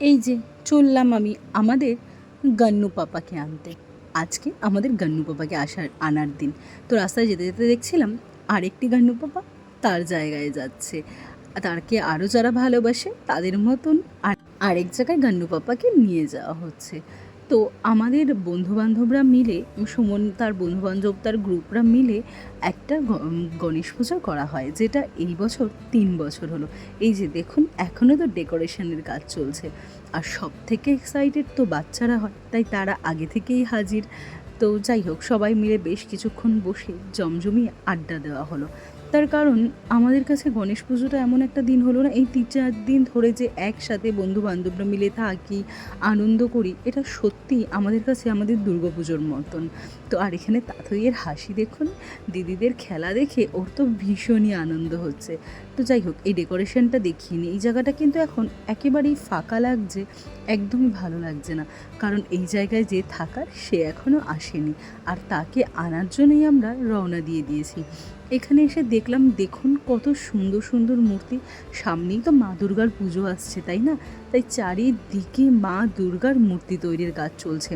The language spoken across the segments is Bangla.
এই যে চললাম আমি আমাদের গান্নু পাপাকে আনতে। আজকে আমাদের গান্নু পাপাকে আসার, আনার দিন। তো রাস্তায় যেতে যেতে দেখছিলাম আরেকটি গান্নু পাপা তার জায়গায় যাচ্ছে। তারকে আরও যারা ভালোবাসে তাদের মতন আর আরেক জায়গায় গান্নু পাপাকে নিয়ে যাওয়া হচ্ছে। তো আমাদের বন্ধুবান্ধবরা মিলে, সুমন তার বন্ধুবান্ধব, তার গ্রুপরা মিলে একটা গণেশ পুজো করা হয়, যেটা এই বছর তিন বছর হলো। এই যে দেখুন এখনও তো ডেকোরেশনের কাজ চলছে। আর সব থেকে এক্সাইটেড তো বাচ্চারা হয়, তাই তারা আগে থেকেই হাজির। তো যাই হোক, সবাই মিলে বেশ কিছুক্ষণ বসে জমজমিয়ে আড্ডা দেওয়া হলো। তার কারণ আমাদের কাছে গণেশ পুজোটা এমন একটা দিন হলো না, এই তিন চার দিন ধরে যে একসাথে বন্ধু বান্ধবরা মিলে থাকি, আনন্দ করি, এটা সত্যি আমাদের কাছে আমাদের দুর্গাপুজোর মতন। তো আর এখানে তাঁতইয়ের হাসি দেখুন, দিদিদের খেলা দেখে ওর তো ভীষণই আনন্দ হচ্ছে। তো যাই হোক, এই ডেকোরেশনটা দেখিনি এই জায়গাটা কিন্তু এখন একেবারেই ফাঁকা লাগছে, একদমই ভালো লাগছে না। কারণ এই জায়গায় যে থাকার, সে এখনও আসেনি। আর তাকে আনার জন্যই আমরা রওনা দিয়ে দিয়েছি। এখানে এসে দেখলাম, দেখুন কত সুন্দর সুন্দর মূর্তি। সামনেই তো মা দুর্গার পুজো আসছে, তাই না? তাই চারিদিকে মা দুর্গার মূর্তি তৈরির কাজ চলছে।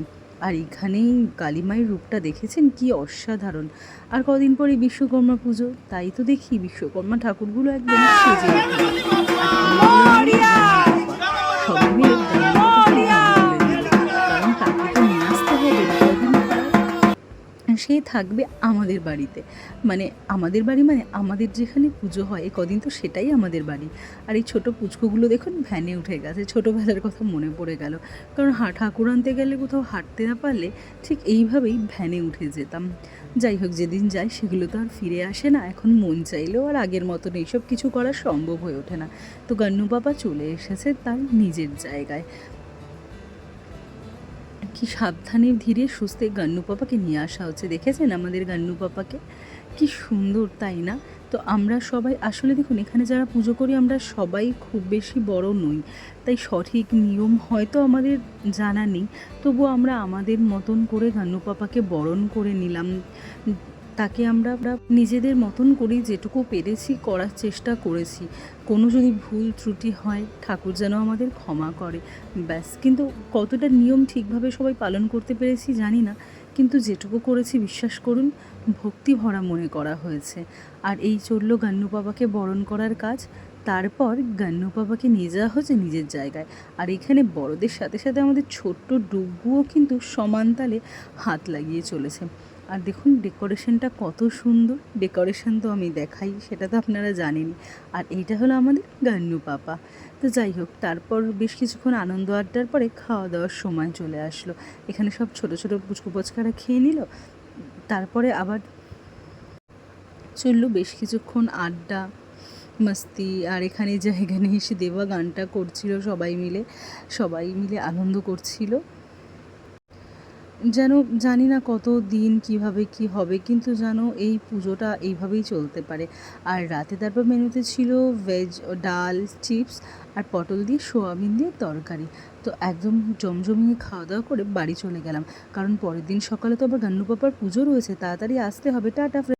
আর এখানেই কালীমায়ের রূপটা দেখেছেন? কি অসাধারণ। আর কদিন পরে বিশ্বকর্মা পুজো, তাই তো দেখি বিশ্বকর্মা ঠাকুরগুলো একদম সেজে সে থাকবে আমাদের বাড়িতে। মানে আমাদের বাড়ি মানে আমাদের যেখানে পুজো হয় কদিন তো সেটাই আমাদের বাড়ি। আর এই ছোটো পুচকুগুলো দেখুন ভ্যানে উঠে গেছে। ছোটোবেলার কথা মনে পড়ে গেল। কারণ হা, ঠাকুর আনতে গেলে কোথাও হাঁটতে না পারলে ঠিক এইভাবেই ভ্যানে উঠে যেতাম। যাই হোক, যেদিন যাই সেগুলো তো আর ফিরে আসে না। এখন মন চাইলেও আর আগের মতন এইসব কিছু করা সম্ভব হয়ে ওঠে না। তো গান্নু বাবা চলে এসেছে তার নিজের জায়গায়। কি সাবধানে, ধীরে, সুস্থে গান্নু পাপাকে নিয়ে আসা হচ্ছে। দেখেছেন আমাদের গান্নু পাপাকে? কি সুন্দর, তাই না? তো আমরা সবাই, আসলে দেখুন, এখানে যারা পুজো করি, আমরা সবাই খুব বেশি বড় নই। তাই সঠিক নিয়ম হয়তো আমাদের জানা নেই। তবুও আমরা আমাদের মতন করে গান্নু পাপাকে বরণ করে নিলাম। তাকে আমরা নিজেদের মতন করেই যেটুকু পেরেছি করার চেষ্টা করেছি। কোনো যদি ভুল ত্রুটি হয়, ঠাকুর যেন আমাদের ক্ষমা করে। ব্যাস, কিন্তু কতটা নিয়ম ঠিকভাবে সবাই পালন করতে পেরেছি জানি না, কিন্তু যেটুকু করেছি বিশ্বাস করুন, ভক্তি ভরা মনে করা হয়েছে। আর এই চলল গান্নু বাবাকে বরণ করার কাজ, তারপর গান্নু বাবাকে নিয়ে যাওয়া হচ্ছে নিজের জায়গায়। আর এখানে বড়দের সাথে সাথে আমাদের ছোট্ট ডুগুও কিন্তু সমান তালে হাত লাগিয়ে চলেছে। আর দেখুন ডেকোরেশনটা কত সুন্দর। ডেকোরেশন তো আমি দেখাই, সেটা তো আপনারা জানেনই আর এইটা হলো আমাদের গান্নু পাপা। তো যাই হোক, তারপর বেশ কিছুক্ষণ আনন্দ আড্ডার পরে খাওয়া দাওয়ার সময় চলে আসলো। এখানে সব ছোট ছোট পুচকু পচকারা খেয়ে নিল। তারপরে আবার চলল বেশ কিছুক্ষণ আড্ডা, মস্তি, আর এখানে জায়গা নিয়ে এসে দেওয়া গানটা করছিল সবাই মিলে সবাই মিলে আনন্দ করছিল। যেন জানি না কত দিন কীভাবে কি হবে, কিন্তু যেন এই পুজোটা এইভাবেই চলতে পারে। আর রাতে তারপর মেনুতে ছিল ভেজ ডাল চিপস আর পটল দিয়ে সোয়াবিন দিয়ে তরকারি। তো একদম জমজমিয়ে খাওয়া দাওয়া করে বাড়ি চলে গেলাম। কারণ পরের দিন সকালে তো আবার গান্নু পাপার পুজো রয়েছে, তাড়াতাড়ি আসতে হবে। টাটা